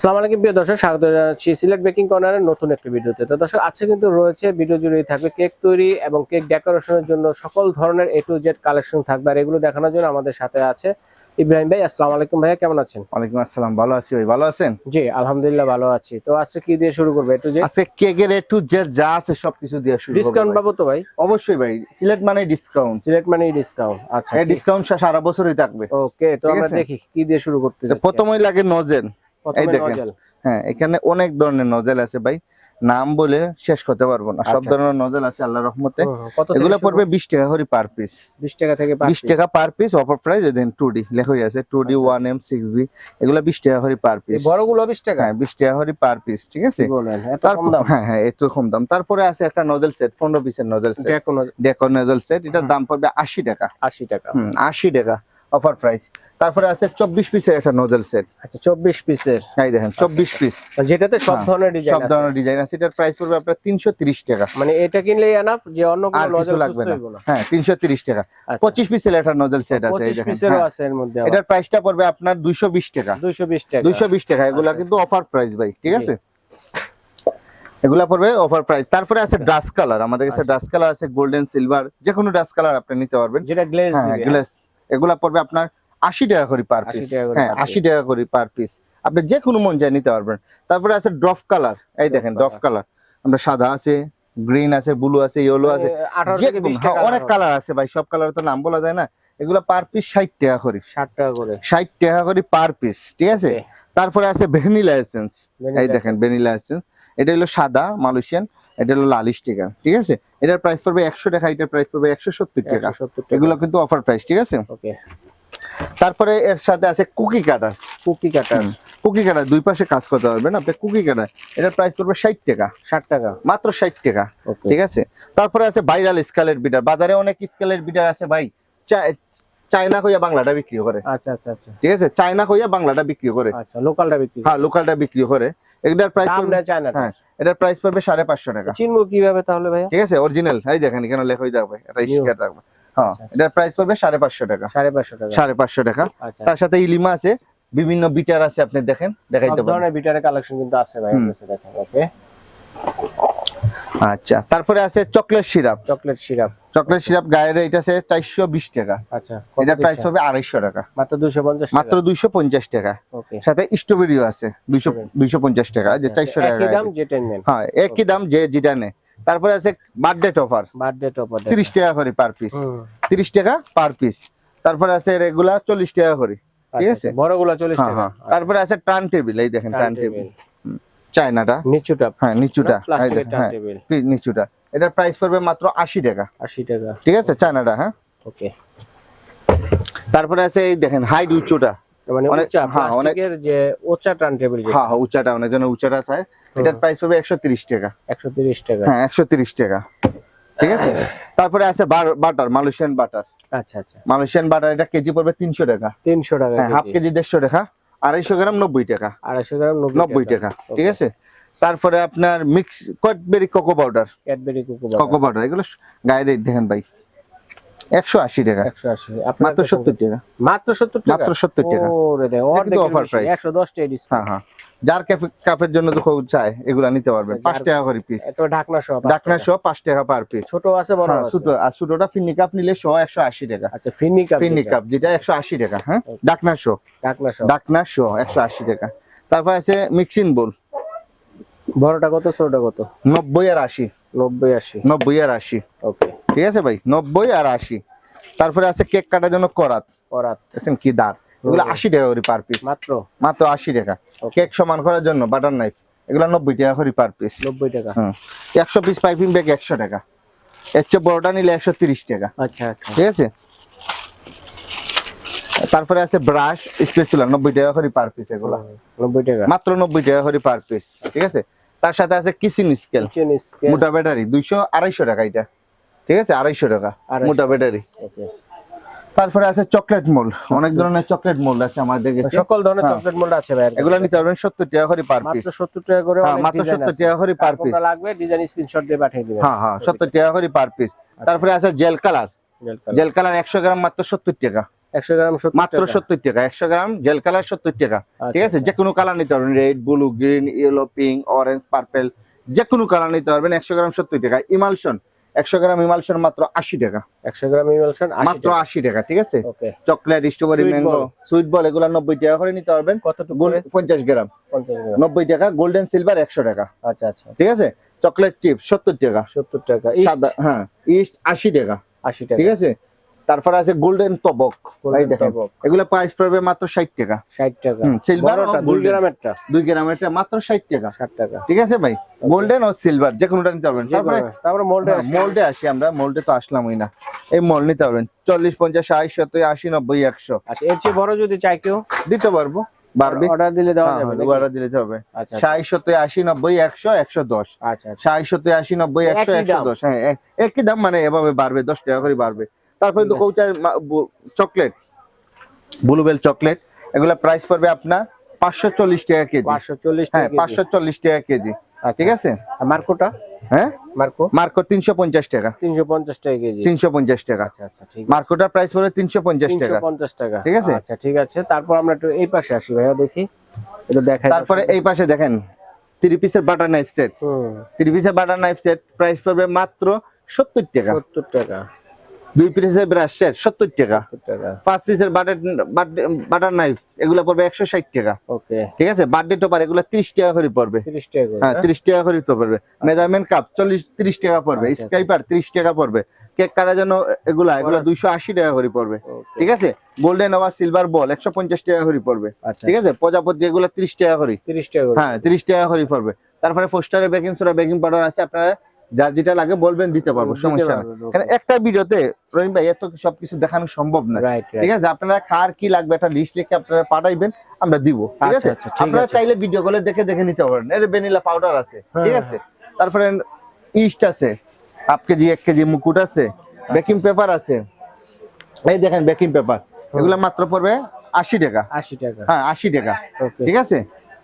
আসসালামু আলাইকুম প্রিয় দর্শক স্বাগত জানাচ্ছি সিলেট বেকিং কর্নারের নতুন একটি ভিডিওতে। তো দর্শক আজকে কিন্তু রয়েছে ভিডিও জুড়েই থাকবে কেক তৈরি এবং কেক ডেকোরেশনের জন্য সকল ধরনের এ টু জেড কালেকশন থাকবে। আর এগুলো দেখানোর জন্য আমাদের সাথে আছে ইব্রাহিম ভাই। আসসালামু আলাইকুম ভাইয়া কেমন আছেন? ওয়ালাইকুম আসসালাম ভালো আছি ভাই ভালো আছেন? জি আলহামদুলিল্লাহ ভালো আছি। তো আজকে কি দিয়ে শুরু করবে এ টু জেড আজকে কেকের একটু জেড যা আছে সবকিছু দিয়ে শুরু করব ডিসকাউন্ট পাবো তো ভাই? অবশ্যই ভাই সিলেট মানে ডিসকাউন্ট সিলেট মানে ডিসকাউন্ট আচ্ছা এই ডিসকাউন্ট সারা বছরই থাকবে। ওকে তো আমরা দেখি কি দিয়ে শুরু করতে প্রথমেই লাগে নজেল এই দেখেন। হ্যাঁ এখানে অনেক ধরনের নজেল আছে ভাই। নাম বলে শেষ করতে পারব না। সব আচ্ছা। ধরনের নজেল আছে আল্লাহ রহমতে। এগুলো পড়বে বিশ টাকা করে পার পিস 20 টাকা থেকে বিশ টাকা পার পিস অফার প্রাইস দেন টু ডি লেখাই আছে two D. One M six B এগুলো বিশ টাকা করে পার পিস বড়গুলো 20 টাকা? হ্যাঁ বিশ টাকা করে পার পিস ঠিক আছে? এত হ্যাঁ হ্যাঁ একটু কম দাম। তারপরে আছে একটা নজেল সেট পনেরো পিসের nozzle set deco nozzle set এটার দাম পড়বে আশি টাকা। 80 টাকা। আশি টাকা। Offer price. তারপরে আছে চব্বিশ পিসের একটা নজল সেট আচ্ছা 24 পিসের। এই দেখেন চব্বিশ পিস। যেটাতে সব হ্যাঁ, ধরনের ডিজাইন সব ধরনের ডিজাইন আছে। এটার প্রাইস পড়বে আপনার তিনশো তিরিশ টাকা। মানে এটা কিনলেই এনাফ যে অন্য কোনো কিছু নজল লাগবে না। হ্যাঁ তিনশো তিরিশ টাকা। আচ্ছা। পঁচিশ পিসের একটা নজল সেট আছে এই 25 দেখেন পিসেরও হ্যাঁ। আছে এর মধ্যে এটার প্রাইসটা পড়বে আপনার দুইশো বিশ টাকা। 220 টাকা। দুইশো বিশ টাকা। এগুলা আচ্ছা। কিন্তু অফার প্রাইস ভাই ঠিক আছে? এগুলা পড়বে অফার প্রাইস তারপরে আছে ডাস্ট কালার আমাদের কাছে আচ্ছা। ডাস্ট কালার আছে গোল্ডেন সিলভার যে কোনো ডাস্ট কালার আপনি নিতে পারবেন। যেটা গ্লেজ হ্যাঁ গ্লাস এগুলা পড়বে আপনার আশি টাকা করে পার পিস হ্যাঁ আশি টাকা করে পার পিস আপনি যে কোনো মন যায় নিতে পারবেন। তারপরে আছে ড্রপ কালার। এই দেখেন। Drop colour. আমরা সাদা আছে গ্রিন আছে ব্লু আছে ইয়েলো আছে। এ, 18 যে থেকে কোনো- 20 হ্যাঁ, অনেক কালার আছে ভাই সব কালার তো নাম বলা যায় না। এগুলা পার পিস ষাট টাকা করে। 60 টাকা করে। ষাট টাকা করে পার পিস ঠিক আছে? তারপরে আছে ভ্যানিলা এসেন্স। এই দেখেন ভ্যানিলা এসেন্স। এটা হলো সাদা মালয়েশিয়ান। এটা হলো লালিশ টাকা ঠিক আছে? এটার প্রাইস পড়বে একশো টাকা এটার প্রাইস পড়বে একশো সত্তর টাকা। এগুলো কিন্তু অফার প্রাইস ঠিক আছে? ওকে তারপরে এর সাথে আছে cookie cutter cookie cutter cookie cutter দুই পাশে কাজ করতে পারবেন আপনি কুকি কাটার এটার প্রাইস পড়বে ষাট টাকা। 60 টাকা। মাত্র ষাট টাকা ঠিক আছে? তারপরে আছে ভাইরাল স্কেলের বিটার বাজারে অনেক স্কেলের বিটার আছে ভাই। চায়না কইয়া বাংলাটা বিক্রি করে। আচ্ছা আচ্ছা আচ্ছা। ঠিক আছে? চায়না কইয়া বাংলাটা বিক্রি করে। আচ্ছা লোকালটা বিক্রি হ্যাঁ লোকালটা বিক্রি করে। এটার প্রাইস দাম না চায় হ্যাঁ। এটার প্রাইস পড়বে সাড়ে পাঁচশো টাকা। চিনবো কীভাবে তাহলে ভাই ঠিক আছে অরিজিনাল এই দেখেন এখানে লেখা হয়ে যাবে এটা। স্টিকার রাখবে হ্যাঁ আচ্ছা, আচ্ছা। এটার প্রাইস পড়বে সাড়ে পাঁচশো টাকা। 550 টাকা। সাড়ে পাঁচশো টাকা। আচ্ছা। তার সাথে ইলিমা আছে বিভিন্ন বিটার আছে আপনি দেখেন দেখাই দেখাইতে পারেন। ধরনের বিটারের কালেকশন কিন্তু আছে ভাই আছে দেখেন ওকে আচ্ছা তারপরে আছে chocolate syrup. Chocolate syrup. Chocolate syrup গায়ের এটা আছে চারশো বিশ টাকা। আচ্ছা এটার প্রাইস হবে আড়াইশো টাকা। মাত্র 250 মাত্র দুইশো পঞ্চাশ টাকা। সাথে স্ট্রবেরিও আছে দুইশো দুইশো পঞ্চাশ টাকা যে চারশো টাকা হ্যাঁ একই দাম যে যেটা নেয়। তারপরে আছে বার্থডে অফার বার্থডে টপ তিরিশ টাকা করে পার পিস তিরিশ টাকা পার পিস তারপরে আছে রেগুলার চল্লিশ টাকা করে। ঠিক ঠিক আছে। আছে বড়গুলো 40 হ্যাঁ টাকা। হ্যাঁ। তারপরে আছে টার্ন টেবিল এই দেখেন টার্ন টেবিল চায়নাটা। নিচুটা। হ্যাঁ নিচুটা। হ্যাঁ। নিচুটা। এটার প্রাইস পড়বে মাত্র আশি টাকা। 80 টাকা। ঠিক আছে? চায়নাটা হ্যাঁ? ওকে। তারপরে আছে এই দেখেন হাইট উচ্চটা। মানে অনেক- হ্যাঁ, অনেক- প্লাস্টিকের যে উঁচা টার্ন টেবিল হ্যাঁ হ্যাঁ উচ্চাটা অনেক জন উচ্চাটা চায় এটার প্রাইস একশো তিরিশ টাকা। 130 টাকা। হ্যাঁ একশো তিরিশ টাকা। ঠিক আছে? তারপরে আছে বাটার মালয়েশিয়ান বাটার। আচ্ছা আচ্ছা। মালয়েশিয়ান বাটার এটা কেজি পড়বে তিনশো টাকা। 300 টাকা হ্যাঁ হাফ কেজি। দেড়শো টাকা আড়াইশো গ্রাম নব্বই টাকা। 250 গ্রাম নব্বই টাকা। ঠিক আছে? তারপরে আপনার mix Cadbury cocoa powder Cadbury cocoa cocoa powder এগুলো গায়ে রেট দেখেন ভাই। একশো আশি টাকা। 180 আপনার মাত্র সত্তর টাকা। মাত্র 70 টাকা? মাত্র সত্তর টাকা। ওরে দে এটা offer price। 110 টাকা ডিসকাউন্ট হ্যাঁ হ্যাঁ। যার কাপে কাপের জন্য তো খুব চায় এগুলা নিতে পারবেন আচ্ছা, পাঁচ টাকা করে পিস এত ঢাকনা সহ টাকা। সহ পাঁচ টাকা পার পিস ছোট আছে বড় হ্যাঁ আছে? ছোট আর ছোটটা ফিন্নি কাপ নিলে সহ একশো আশি টাকা। আচ্ছা ফিনি কাপ যেটা, কাপ যেটা একশো আশি টাকা হ্যাঁ? Okay. ডাকনা সহ। ঢাকনা সহ। ডাকনা সহ একশো আশি টাকা। তারপর আছে মিক্সিং বোল বড়টা কত ছোটটা কত? নব্বই আর আশি। 90 80 নব্বই আর আশি। ওকে। ঠিক আছে ভাই? নব্বই আর আশি। তারপরে আছে কেক কাটার জন্য করাত। করাত। দেখছেন কি দাঁত এগুলো। আশি টাকা করে পার পিস মাত্র? মাত্র আশি টাকা। কেক সমান করার জন্য বাটার নাইফ এগুলো নব্বই টাকা করে পার পিস 90 টাকা। হুম। একশো পিস পাইপিং ব্যাগ একশো টাকা। এর চেয়ে বড়টা নিলে একশো তিরিশ টাকা। আচ্ছা আচ্ছা। ঠিক আছে? তারপরে আছে ব্রাশ স্পেচুলার নব্বই টাকা করে পার পিস এগুলো। 90 টাকা। মাত্র নব্বই টাকা করে পার পিস ঠিক আছে? তার সাথে আছে কিচেন স্কেল। মোটা ব্যাটারি দুইশো আড়াইশো টাকা এটা। ঠিক আছে? আড়াইশো টাকা মোটা ব্যাটারি। তারপরে আছে চকলেট মোল। অনেক ধরনের চকলেট মোল আছে আমাদের কাছে সকল ধরনের হ্যাঁ। চকলেট মোল্ড আছে ভাই এগুলো নিতে পারবেন সত্তর টাকা করে পার পিস মাত্র 70 টাকা করে হ্যাঁ মাত্র ডিজাইন সত্তর আছে। টাকা করে পার পিস লাগবে ডিজাইন স্ক্রিনশট দিয়ে পাঠিয়ে দিবেন। হ্যাঁ হ্যাঁ সত্তর টাকা করে পার পিস তারপরে আছে gel colour gel colour. Gel colour একশো গ্রাম মাত্র সত্তর টাকা। একশো গ্রাম মাত্র টাকা। সত্তর টাকা একশো গ্রাম জেল কালার সত্তর টাকা। আচ্ছা, ঠিক আছে? আচ্ছা। যে কোনো কালার নিতে পারবেন red blue green yellow pink orange purple যে কোনো কালার নিতে পারবেন একশো গ্রাম সত্তর টাকা। ইমালশন একশো গ্রাম ইমালশন মাত্র আশি টাকা। একশো গ্রাম ইমালশন মাত্র আশি টাকা ঠিক আছে? Chocolate strawberry mango sweet ball এগুলো নব্বই টাকা করে নিতে পারবেন। কতটুকু গোল করে? পঞ্চাশ গ্রাম। পঞ্চাশ গ্রাম। নব্বই টাকা গোল্ডেন সিলভার একশো টাকা। আচ্ছা আচ্ছা। ঠিক আছে? চকলেট চিপ সত্তর টাকা। সত্তর টাকা। হ্যাঁ ইস্ট আশি টাকা। আশি টাকা। ঠিক আছে? তারপর আছে গোল্ডেন তবক এই দেখেন। এগুলো প্রাইস পড়বে মাত্র ষাট টাকা। ষাট টাকা। হুম, silver বড়টা ও। গ্রামেরটা। দুই গ্রামেরটা মাত্র ষাট টাকা। ষাট টাকা। ঠিক আছে ভাই? গোল্ডেন ও সিলভার যে কোনোটা নিতে পারবেন। তারপরে তারপরে মোল্ডে আসি। মোল্ডে আসি আমরা। মোল্ডে তো আসলামই না। এই মোল্ড নিতে পারবেন। চল্লিশ পঞ্চাশ ষাট সত্তর আশি নব্বই একশো। আচ্ছা এর চেয়ে বড় যদি চাই কেউ? দিতে পারব। অর্ডার দিলে দেওয়া হ্যাঁ, যাবে হবে আচ্ছা আচ্ছা। একই একশো দাম। দশ। হ্যাঁ এক- একই দাম মানে এভাবে বাড়বে দশ টাকা করে বাড়বে। তারপরে তো ঠিক আছে। Couverture chocolate. Bluebell chocolate. এগুলা প্রাইস পড়বে আপনার পাঁচশো চল্লিশ টাকা কেজি। পাঁচশো চল্লিশ হ্যাঁ টাকা পাঁচশো চল্লিশ টাকা কেজি। ঠিক আছে? মার্কোটা? হ্যাঁ? মার্কো? মার্কো তিনশো পঞ্চাশ টাকা। তিনশো পঞ্চাশ টাকা কেজি। তিনশো পঞ্চাশ টাকা। আচ্ছা আচ্ছা ঠিক মার্কোটার প্রাইস পড়বে তিনশো পঞ্চাশ টাকা। পঞ্চাশ টাকা। ঠিক আছে? আচ্ছা ঠিক আছে। তারপর আমরা একটু এই পাশে আসি ভাইয়া দেখি। এটা দেখাই তারপরে এই পাশে দেখেন থ্রি পিসের বাটার নাইফ সেট হুম। থ্রি পিসের বাটার নাইফ সেট প্রাইস পড়বে মাত্র সত্তর টাকা। সত্তর টাকা। দুই পিসের ব্রাশ সেট সত্তর টাকা। পাঁচ পিসের বাটার বাটার নাইফ এগুলো পড়বে একশো ষাট টাকা। ঠিক আছে? বার্থডে টপার এগুলো ত্রিশ টাকা করে পড়বে। তিরিশ টাকা করে, হ্যাঁ হ্যাঁ? ত্রিশ টাকা করে তো পড়বে মেজারমেন্ট কাপ চল্লিশ ত্রিশ টাকা পড়বে। আচ্ছা, আচ্ছা। স্কাইপার ত্রিশ টাকা পড়বে। কেক কাটার জন্য এগুলা এগুলো দুইশো আশি টাকা করে পড়বে। ঠিক আছে? গোল্ডেন আবার সিলভার বল একশো পঞ্চাশ টাকা করে পড়বে। আচ্ছা। ঠিক আছে? প্রজাপতি এগুলো ত্রিশ টাকা করে। তিরিশ টাকা করে। হ্যাঁ ত্রিশ টাকা করে পড়বে। তারপরে পোস্টারে বেকিং সোডা বেকিং পাউডার আছে। আপনারা যার যেটা লাগে বলবেন দিতে পারব সমস্যা না কারণ একটা ভিডিওতে রহিম ভাই এত সবকিছু দেখানো সম্ভব না। ঠিক আছে? আপনারা কার কি লাগবে একটা লিস্ট লিখে আপনারা পাঠাইবেন আমরা দিব। ঠিক আচ্ছা, আছে? আচ্ছা, আপনারা চাইলে ভিডিও কলে দেখে দেখে নিতে পারেন। এর ভ্যানিলা পাউডার আছে হ্যাঁ, ঠিক আছে? তারপরে ইস্ট আছে হাফ কেজি এক কেজি মুকুট আছে বেকিং পেপার আছে। এই দেখেন বেকিং পেপার এগুলো মাত্র পড়বে আশি টাকা। আশি টাকা। হ্যাঁ আশি টাকা। ঠিক আছে?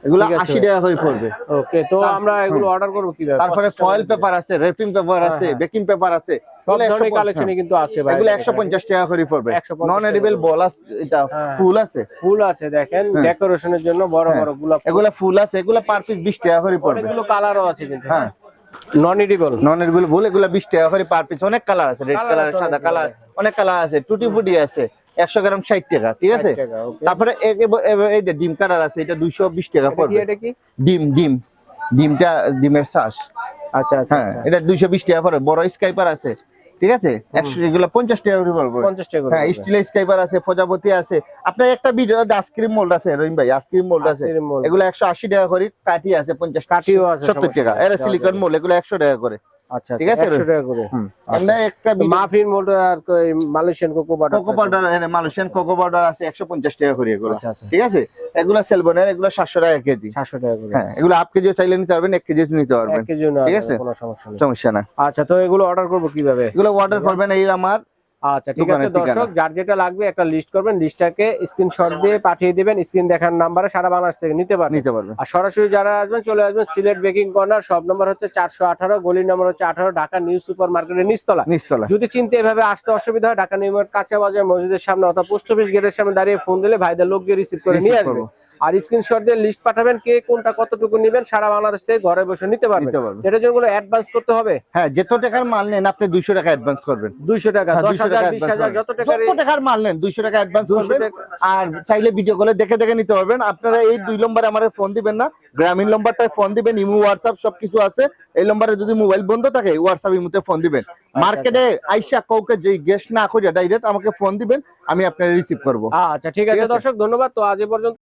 এগুলো। টাকা করে পড়বে। ওকে তো আমরা এগুলো অর্ডার করব কীভাবে? তারপরে ফয়েল পেপার আছে রেপিং পেপার হ্যাঁ, আছে হ্যাঁ। বেকিং পেপার আছে সব ধরনের কালেকশনই কিন্তু আছে ভাই। এগুলো একশো পঞ্চাশ টাকা করে পড়বে। নন এডিবল বল আছে এটা হ্যাঁ। ফুল আছে। ফুল আছে দেখেন হ্যাঁ। ডেকোরেশনের জন্য বড় হ্যাঁ। বড় গোলাপ ফুল। এগুলা ফুল আছে এগুলা পার পিস বিশ টাকা করে পড়বে। অনেকগুলো কালারও আছে কিন্তু। হ্যাঁ। নন এডিবল নন এডিবল এগুলা টাকা করে পার পিস অনেক কালার আছে রেড কালার সাদা কালার অনেক কালার আছে টুটি ফুটি আছে। একশো গ্রাম ষাট টাকা ঠিক আছে? তারপরে এই যে ডিম কাটার আছে এটা দুইশো বিশ টাকা পড়বে। ডিম ডিম। ডিমটা ডিমের শ্বাস আচ্ছা আচ্ছা হ্যাঁ আচ্ছা। এটা দুইশো বিশ টাকা পড়বে। বড় স্কাইপার আছে ঠিক আছে? একশো এগুলো পঞ্চাশ টাকা করে পড়বে। পঞ্চাশ টাকা হ্যাঁ। স্টিলের স্কাইপার আছে প্রজাপতি আছে। আপনার একটা ভিডিও আইসক্রিম মোল্ড আছে রহিম ভাই আইসক্রিম মোল্ড আছে। এগুলো একশো আশি টাকা করে কাঠি আছে পঞ্চাশ কাঠিও আছে, সত্তর টাকা। এরা সিলিকন। মোল্ড এগুলো একশো টাকা করে। আচ্ছা ঠিক ঠিক আছে, আছে 100 টাকা করে। আচ্ছা। আমরা একটা মাফিন মোল্ড আর মালয়েশিয়ান কোকো পাউডার এখানে মালয়েশিয়ান কোকো পাউডার আছে একশো পঞ্চাশ টাকা করে এগুলো। আচ্ছা আচ্ছা। ঠিক আছে? এগুলো সেলবনের এগুলো টাকা কেজি। 700 টাকা করে। হ্যাঁ এগুলো হাফ কেজিও চাইলে নিতে পারবেন এক কেজি নিতে পারবেন। না ঠিক আছে? কোনো সমস্যা নেই। সমস্যা না। আচ্ছা তো এগুলো অর্ডার করব কীভাবে? এগুলো অর্ডার করবেন এই আমার আচ্ছা ঠিক আছে দর্শক যার যেটা লাগবে একটা লিস্ট করবেন লিস্টটাকে স্ক্রিনশট দিয়ে পাঠিয়ে দিবেন স্ক্রিন দেখার নাম্বারে সারা বাংলাদেশ থেকে নিতে পারবেন। নিতে পারবেন। আর সরাসরি যারা আসবেন চলে আসবেন সিলেট বেকিং কর্নার সব নম্বর হচ্ছে চারশো আঠারো গলির নম্বর হচ্ছে আঠারো ঢাকা নিউ সুপার মার্কেটের নিচতলা। নিচতলা। যদি চিনতে এভাবে আসতে অসুবিধা হয় ঢাকা নিউ মার্কেট কাঁচা বাজার মসজিদের সামনে অথবা পোস্ট অফিস গেটের সামনে দাঁড়িয়ে ফোন দিলে ভাইদের লোক গিয়ে রিসিভ করে নিয়ে আসবে। আর স্ক্রিনশট দিয়ে লিস্ট পাঠাবেন কে কোনটা কতটুকু নেবেন সারা বাংলাদেশ থেকে ঘরে বসে নিতে পারবেন। এটার জন্য অ্যাডভান্স করতে হবে? হ্যাঁ যত টাকার মাল নেন আপনি দুইশো টাকা অ্যাডভান্স করবেন। দুইশো টাকা হ্যাঁ, দশ 200 টাকা বিশ advance হাজার করবেন। যত টাকার যত টাকার মাল নেন দুইশো টাকা অ্যাডভান্স করবেন। আর চাইলে ভিডিও কলে দেখে দেখে নিতে পারবেন। আপনারা এই দুই নম্বরে আমার ফোন দিবেন না। গ্রামীণ নম্বরটায় ফোন দিবেন ইমো হোয়াটসঅ্যাপ সবকিছু আছে। এই নম্বরে যদি মোবাইল বন্ধ থাকে হোয়াটসঅ্যাপ ইমোতে ফোন দিবেন। মার্কেটে আইসা কাউকে যে গেস্ট না খোঁজে ডাইরেক্ট আমাকে ফোন দিবেন আমি আপনার রিসিভ করব। আচ্ছা ঠিক আছে? দর্শক ধন্যবাদ। তো আজ পর্যন্ত